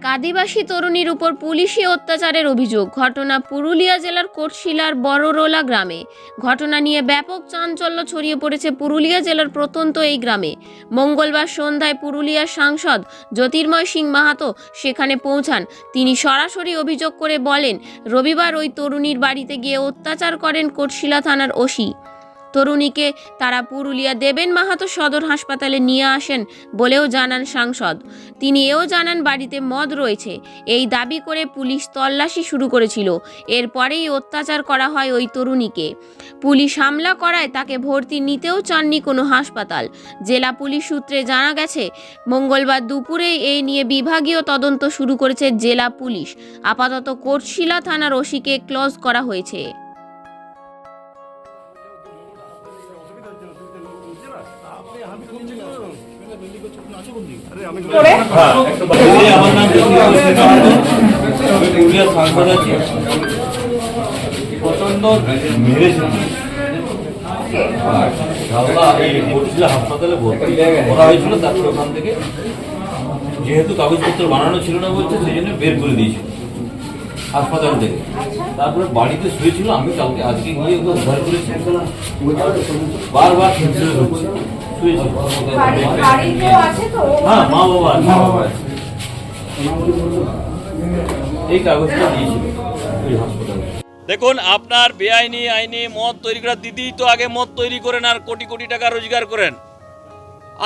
এক আদিবাসী তরুণীর উপর পুলিশি অত্যাচারের অভিযোগ। ঘটনা পুরুলিয়া জেলার কোটশিলার বড়রোলা গ্রামে। ঘটনা নিয়ে ব্যাপক চাঞ্চল্য ছড়িয়ে পড়েছে পুরুলিয়া জেলার প্রত্যন্ত এই গ্রামে। মঙ্গলবার সন্ধ্যায় পুরুলিয়ার সাংসদ জ্যোতির্ময় সিং মাহাতো সেখানে পৌঁছান। তিনি সরাসরি অভিযোগ করে বলেন, রবিবার ওই তরুণীর বাড়িতে গিয়ে অত্যাচার করেন কোটশিলা থানার ওসি। তরুণীকে তারা পুরুলিয়া দেবেন মাহাতো সদর হাসপাতালে নিয়ে আসেন বলেও জানান সাংসদ। তিনি এও জানান বাড়িতে মদ রয়েছে। এই দাবি করে পুলিশ তল্লাশি শুরু করেছিল। এরপরেই অত্যাচার করা হয় ওই তরুণীকে। পুলিশ হামলা করায় তাকে ভর্তি নিতেও চাননি কোনো হাসপাতাল। জেলা পুলিশ সূত্রে জানা গেছে, মঙ্গলবার দুপুরে এই নিয়ে বিভাগীয় তদন্ত শুরু করেছে জেলা পুলিশ। আপাতত কোটশিলা থানার ওসিকে ক্লোজ করা হয়েছে। আমার নাম পুরুলিয়ার সাংসদ আছি প্রচণ্ড মেরেছে হাসপাতালে ভর্তি করা? হয়েছিল তারপরে ওখান থেকে যেহেতু কাগজপত্র বানানো ছিল না বলছে সেই জন্য বের করে দিয়েছিল হাসপাতাল থেকে তারপরে বাড়িতে শুয়েছিল আমি কালকে আজকে গিয়ে ওকে উদ্ধার করেছি বারবার সেন্সিলেস হচ্ছে। হ্যাঁ মা বাবা মা বাবা এই কাগজটা দিয়েছিল ওই হাসপাতালে। দেখুন আপনার বেআইনি আইনি মদ তৈরি করা দিদি তো আগে মদ তৈরি করেন আর কোটি কোটি টাকা রোজগার করেন।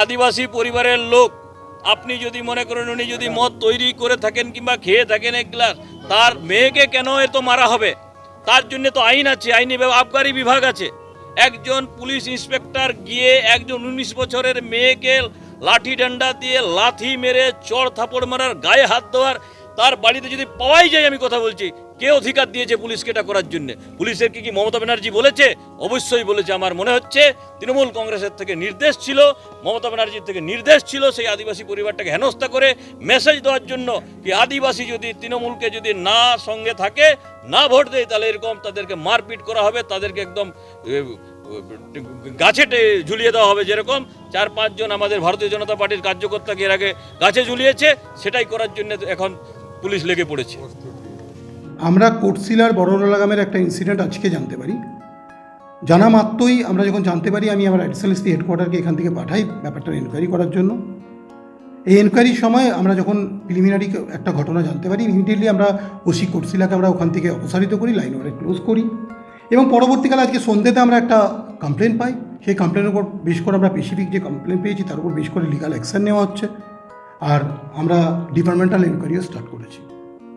আদিবাসী পরিবারের লোক আপনি যদি মনে করেন উনি যদি মদ তৈরি করে থাকেন কিংবা খেয়ে থাকেন এক গ্লাস তার মেয়েকে কেন এত মারা হবে? তার জন্য তো আইন আছে আইনি আবগারি বিভাগ আছে। একজন পুলিশ ইন্সপেক্টর গিয়ে একজন উনিশ বছরের মেয়েকে লাঠি ডান্ডা দিয়ে লাথি মেরে চড় থাপড় মারার গায়ে হাত দেওয়ার, তার বাড়িতে যদি পাওয়াই যায় আমি কথা বলছি। কে অধিকার দিয়েছে পুলিশকে এটা করার জন্য? পুলিশের কি কি মমতা ব্যানার্জি বলেছে? অবশ্যই বলেছে, আমার মনে হচ্ছে তৃণমূল কংগ্রেসের থেকে নির্দেশ ছিল, মমতা ব্যানার্জির থেকে নির্দেশ ছিল সেই আদিবাসী পরিবারটাকে হেনস্থা করে মেসেজ দেওয়ার জন্য কি আদিবাসী যদি তৃণমূলকে যদি না সঙ্গে থাকে, না ভোট দেয়, তাহলে এরকম তাদেরকে মারপিট করা হবে, তাদেরকে একদম গাছে ঝুলিয়ে দেওয়া হবে যেরকম। চার পাঁচজন আমাদের ভারতীয় জনতা পার্টির কার্যকর্তাকে এর আগে গাছে ঝুলিয়েছে, সেটাই করার জন্য এখন পুলিশ লেগে পড়েছে। আমরা কোটশিলার বড়রোলা গ্রামের একটা ইনসিডেন্ট আজকে জানতে পারি। জানা মাত্রই আমরা যখন জানতে পারি, আমি আমার এসপি হেডকোয়ার্টারকে এখান থেকে পাঠাই ব্যাপারটা এনকোয়ারি করার জন্য। এই এনকোয়ারির সময় আমরা যখন প্রিলিমিনারি একটা ঘটনা জানতে পারি ইমিডিয়েটলি আমরা ওসি কোটশিলাকে আমরা ওখান থেকে অপসারিত করি লাইন ওয়ারে ক্লোজ করি। এবং পরবর্তীকালে আজকে সন্ধ্যেতে আমরা একটা কমপ্লেন পাই। সেই কমপ্লেনের উপর বেশ করে আমরা স্পেসিফিক যে কমপ্লেন পেয়েছি, তার উপর বেশ করে লিগাল অ্যাকশন নেওয়া হচ্ছে। আর আমরা ডিপার্টমেন্টাল এনকোয়ারিও স্টার্ট করেছি।